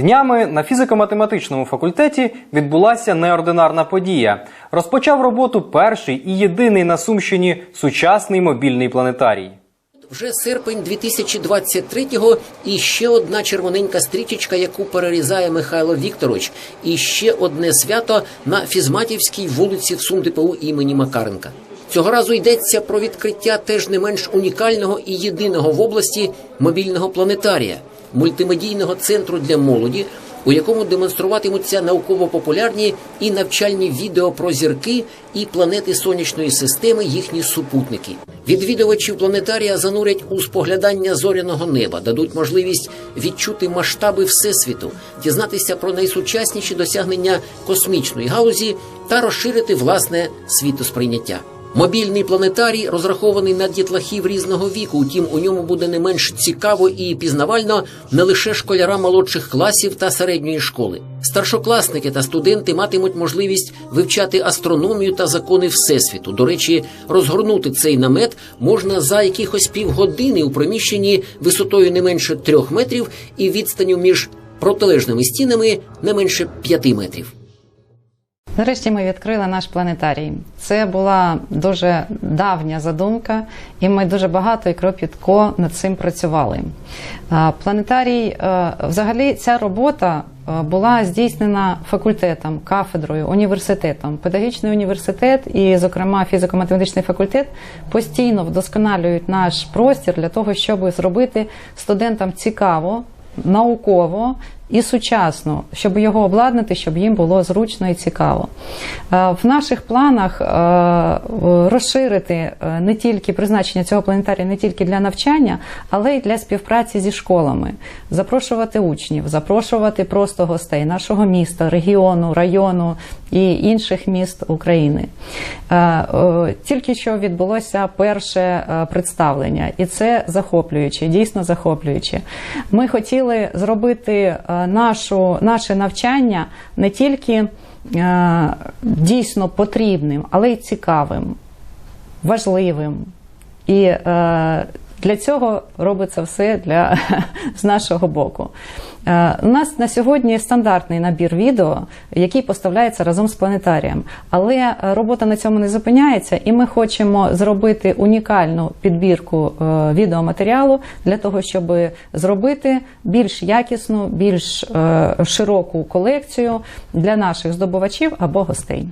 Днями на фізико-математичному факультеті відбулася неординарна подія. Розпочав роботу перший і єдиний на Сумщині сучасний мобільний планетарій. Вже серпень 2023-го і ще одна червоненька стрічечка, яку перерізає Михайло Вікторович, і ще одне свято на Фізматівській вулиці в СумДПУ імені Макаренка. Цього разу йдеться про відкриття теж не менш унікального і єдиного в області мобільного планетарія, мультимедійного центру для молоді, у якому демонструватимуться науково-популярні і навчальні відео про зірки і планети сонячної системи, їхні супутники. Відвідувачів планетарія занурять у споглядання зоряного неба, дадуть можливість відчути масштаби всесвіту, дізнатися про найсучасніші досягнення космічної галузі та розширити власне світосприйняття. Мобільний планетарій розрахований на дітлахів різного віку. Утім, у ньому буде не менш цікаво і пізнавально не лише школярам молодших класів та середньої школи. Старшокласники та студенти матимуть можливість вивчати астрономію та закони всесвіту. До речі, розгорнути цей намет можна за якихось півгодини у приміщенні висотою не менше трьох метрів і відстанню між протилежними стінами не менше п'яти метрів. Нарешті ми відкрили наш планетарій. Це була дуже давня задумка, і ми дуже багато і кропітко над цим працювали. Планетарій, е, взагалі, ця робота е, була здійснена факультетом, кафедрою, університетом. Педагогічний університет і, зокрема, фізико-математичний факультет постійно вдосконалюють наш простір для того, щоб зробити студентам цікаво, науково і сучасно, щоб його обладнати, щоб їм було зручно і цікаво. Е, В наших планах е, розширити е, не тільки призначення цього планетарія не тільки для навчання, але й для співпраці зі школами, запрошувати учнів, запрошувати просто гостей нашого міста, регіону, району і інших міст України. Тільки що відбулося перше представлення, і це захоплююче, дійсно захоплююче. Ми хотіли зробити нашу, наше навчання не тільки е, дійсно потрібним, але й цікавим, важливим. І е, для цього робиться все для, з нашого боку. Е, у нас на сьогодні стандартний набір відео, який поставляється разом з планетарієм. Але е, робота на цьому не зупиняється, і ми хочемо зробити унікальну підбірку е, відеоматеріалу для того, щоб зробити більш якісну, більш широку колекцію для наших здобувачів або гостей.